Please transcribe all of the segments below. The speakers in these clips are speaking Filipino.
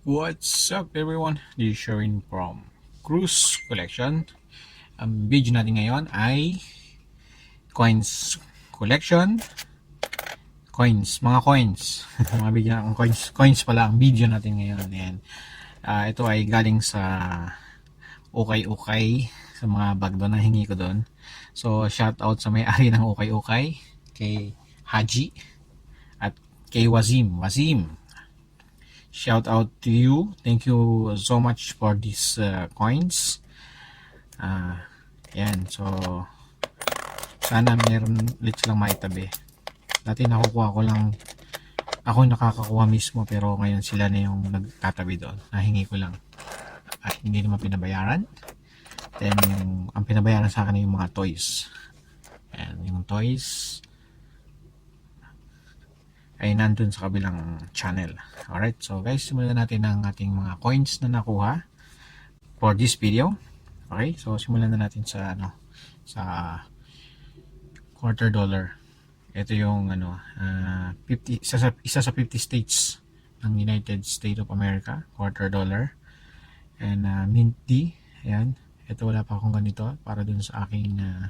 What's up everyone? This is Sherwin from Cruise Collection. Ang video natin ngayon ay coins collection. Coins, mga coins. mga video ng coins, coins pala ang video natin ngayon. Ayan. Ah, ito ay galing sa ukay-ukay sa mga bag doon na hingi ko doon. So shout out sa may-ari ng ukay-ukay kay Haji at kay Wazim. Wazim, shout out to you. Thank you so much for these uh, coins. Ah, yan. So, sana meron ulit silang maitabi. Dati nakukuha ko lang, ako yung nakakakuha mismo pero ngayon sila na yung nagtatabi doon. Nahingi ko lang. At hindi naman pinabayaran. Then, yung, ang pinabayaran sa akin yung mga toys. Yan, yung toys ay nandun sa kabilang channel. Alright, so guys, simulan natin ang ating mga coins na nakuha for this video. Okay, so simulan na natin sa ano, sa quarter dollar. Ito yung ano, ah, 50 isa sa, isa sa 50 states ng United States of America, quarter dollar. And uh, mint D, ayan. Ito wala pa akong ganito para dun sa aking ah,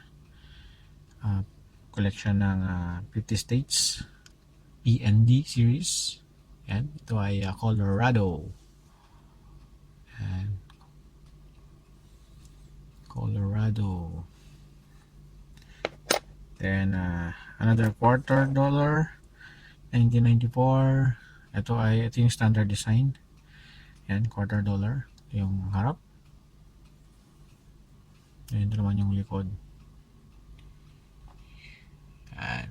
ah, collection ng ah, 50 states. PND series. Yan. Ito ay uh, Colorado. Yan. Colorado. Then, uh, another quarter dollar. 1994. Ito ay, ito yung standard design. Yan, quarter dollar. Yung harap. Yan, ito naman yung likod. Yan.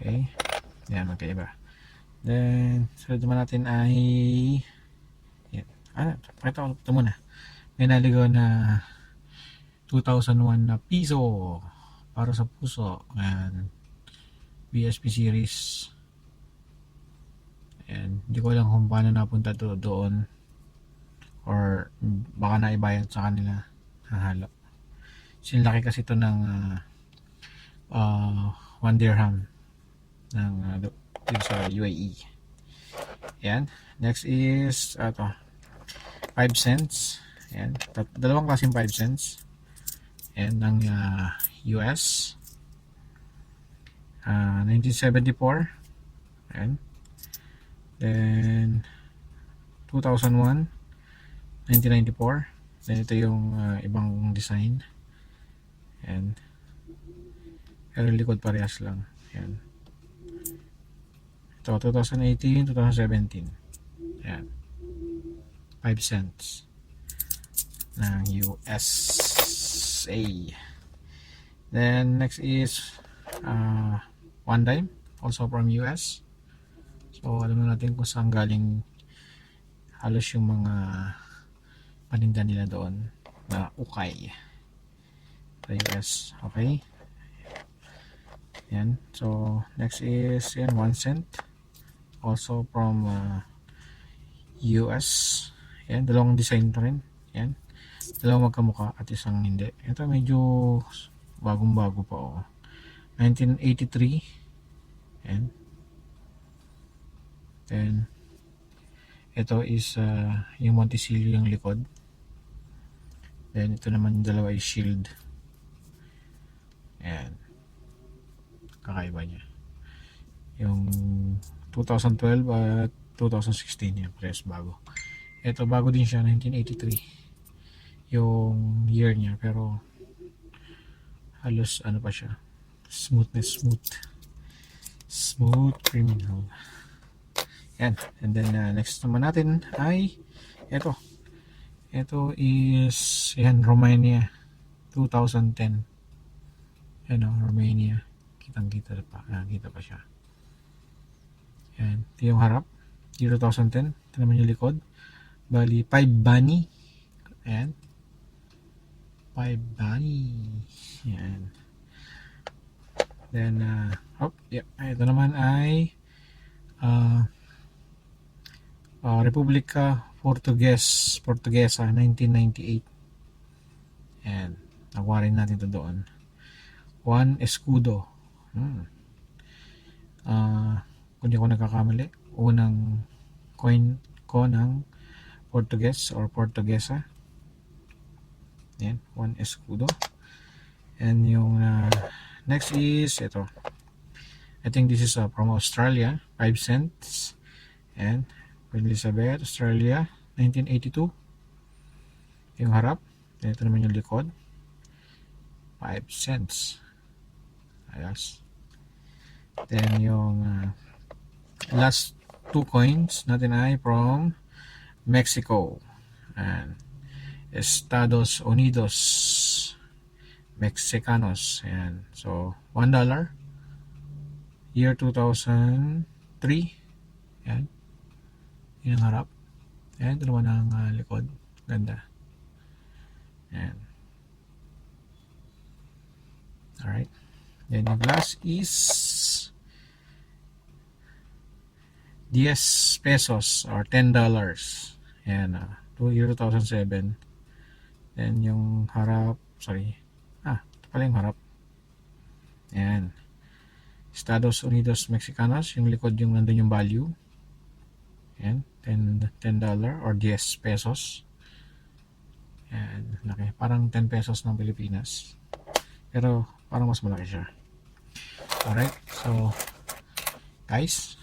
Okay. Yan, magkaiba. Then, sunod naman natin ay yan. Ah, pakita ko ito muna. May naligaw na 2001 na piso para sa puso. Ayan. BSP series. Ayan. Hindi ko alam kung paano napunta to doon or baka naibayad sa kanila. Hahalo. Sinlaki kasi ito ng uh, uh, 1 dirham ng uh, dito sa UAE. Yan. Next is ato 5 cents. Yan. Tat- dalawang klaseng 5 cents. Yan ng uh, US. Uh, 1974. Yan. Then 2001 1994. Then ito yung uh, ibang design. Yan. Pero likod parehas lang. Yan. Ito, 2018, 2017. Ayan. 5 cents ng USA. Then, next is uh, one dime, also from US. So, alam na natin kung saan galing halos yung mga paninda nila doon na ukay sa US. Okay? Yan. So, next is yan, 1 cent also from uh, US yan dalawang design pa rin. Yan. Dalawang magkamuka at isang hindi. Ito medyo bagong bago pa oh. 1983 yan. Then ito is uh, yung Monticello yung likod. Then ito naman yung dalawa is shield. Yan. Kakaiba niya. Yung 2012 at 2016 yan press bago. Ito bago din siya 1983 yung year niya pero halos ano pa siya smoothness smooth. Smooth criminal. Yan and then uh, next naman natin ay ito ito is yan Romania 2010 yan o Romania. Kitang kita pa nakita pa siya yan. Ito yung harap. 2010. Ito naman yung likod. Bali, 5 bunny. Ayan. 5 bunny. Yan. Then, uh, oh, yeah. Ito naman ay uh, uh, Republika Portugues, Portuguesa, 1998. Ayan. Nakuha rin natin ito doon. Juan Escudo. Hmm. Uh, kung di ako nagkakamali, unang coin ko ng Portuguese or Portuguesa. Yan, one escudo. And yung uh, next is ito. I think this is uh, from Australia, 5 cents. And Queen Elizabeth, Australia, 1982. Yung harap, ito naman yung likod. 5 cents. Ayos. Then yung uh, last two coins natin ay from Mexico. And Estados Unidos Mexicanos. Ayan. So, $1 dollar. Year 2003. Ayan. Yan ang harap. Ayan, ito naman ang uh, likod. Ganda. Ayan. Alright. Then yung glass is 10 pesos or 10 dollars. Ayan, uh, year 2007. Then yung harap, sorry. Ah, ito pala yung harap. Ayan. Estados Unidos Mexicanos, yung likod yung nandun yung value. Ayan, 10, 10 dollar or 10 pesos. Ayan, laki. Parang 10 pesos ng Pilipinas. Pero parang mas malaki siya. Alright, so guys,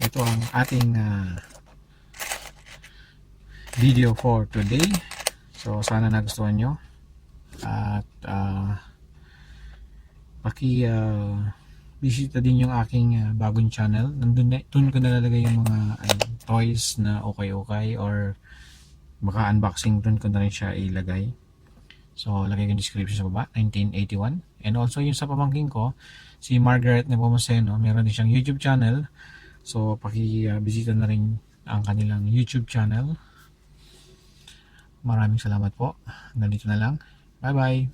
ito ang ating ah, video for today. So sana nagustuhan nyo. At ah, paki ah, bisita din yung aking ah, bagong channel. Nandun na, dun ko nalalagay yung mga ano, toys na okay-okay or baka unboxing dun ko na rin siya ilagay. So, lagay ko yung description sa baba, 1981. And also, yung sa pamangking ko, si Margaret Nepomuceno, meron din siyang YouTube channel. So pakibisita na rin ang kanilang YouTube channel. Maraming salamat po. Ganito na lang. Bye-bye.